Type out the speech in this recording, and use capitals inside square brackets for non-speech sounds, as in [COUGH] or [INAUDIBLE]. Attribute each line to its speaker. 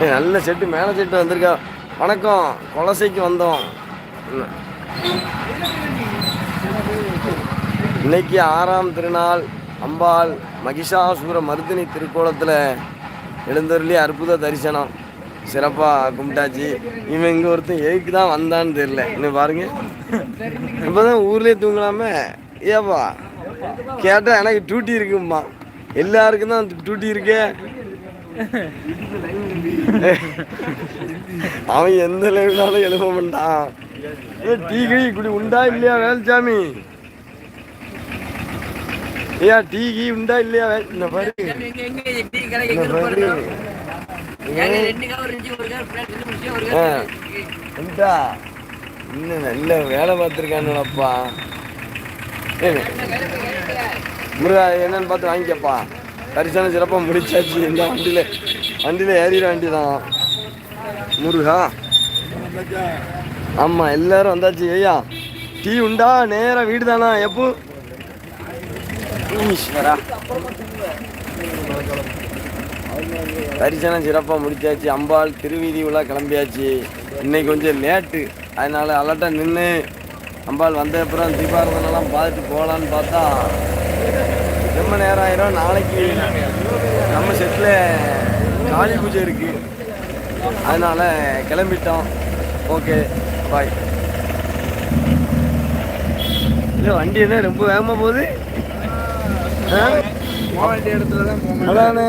Speaker 1: நல்ல செட்டு மேலே செட்டு வந்திருக்கா. வணக்கம் கொலசைக்கு வந்தோம். இன்னைக்கு ஆறாம் திருநாள் அம்பாள் மகிஷாசுர மருதினி திருக்கோலத்தில் எழுந்தருளி அற்புத தரிசனம். சிறப்பாக கும்பிட்டாச்சு. இவன் இங்கே ஒருத்தன் எதுக்கு தான் வந்தான்னு தெரியல. இன்னும் பாருங்க. இப்போ தான் ஊர்லேயே தூங்கலாமே. ஏப்பா? கேட்டால் எனக்கு டியூட்டி இருக்கும்மா. எல்லாருக்கும் தான் டியூட்டி இருக்கே. [LAUGHS] அவன் எந்த லைவ்னாலும் எழுத மாட்டான். ஏ டீ கீ இப்படி உண்டா இல்லையா வேல்சாமி? ஐயா டீ கீ உண்டா இல்லையா இந்த பாரு. இந்த பாரு. உண்டா? இன்னும் நல்ல வேலை பார்த்துருக்கானுலப்பா முருகா என்னன்னு பார்த்து வாங்கிக்கப்பா. தரிசனம் சிறப்பாக முடிச்சாச்சு. இந்த வண்டியில் வண்டியில் ஏறிட தான் முருகா. ஆமாம் எல்லாரும் வந்தாச்சு. ஐயா டீ உண்டா? நேராக வீடு தானா எப்போ? ஈஸ்வரா. தரிசனம் சிறப்பாக முடிச்சாச்சு. அம்பாள் திருவீதி உலா கிளம்பியாச்சு. இன்னைக்கு கொஞ்சம் லேட்டு அதனால் அலட்டாக நின்று அம்பாள் வந்த அப்புறம் தீபாரதனெல்லாம் பார்த்துட்டு போகலான்னு பார்த்தா ரொம்ப நேரம் ஆயிரும் நாளைக்கு நம்ம செட்டில் காளி பூஜை இருக்கு. அதனால கிளம்பிட்டோம். ஓகே பாய் இல்லை வண்டி என்ன ரொம்ப வேகமாக போகுது?
Speaker 2: இடத்துல தான்
Speaker 1: அதானே?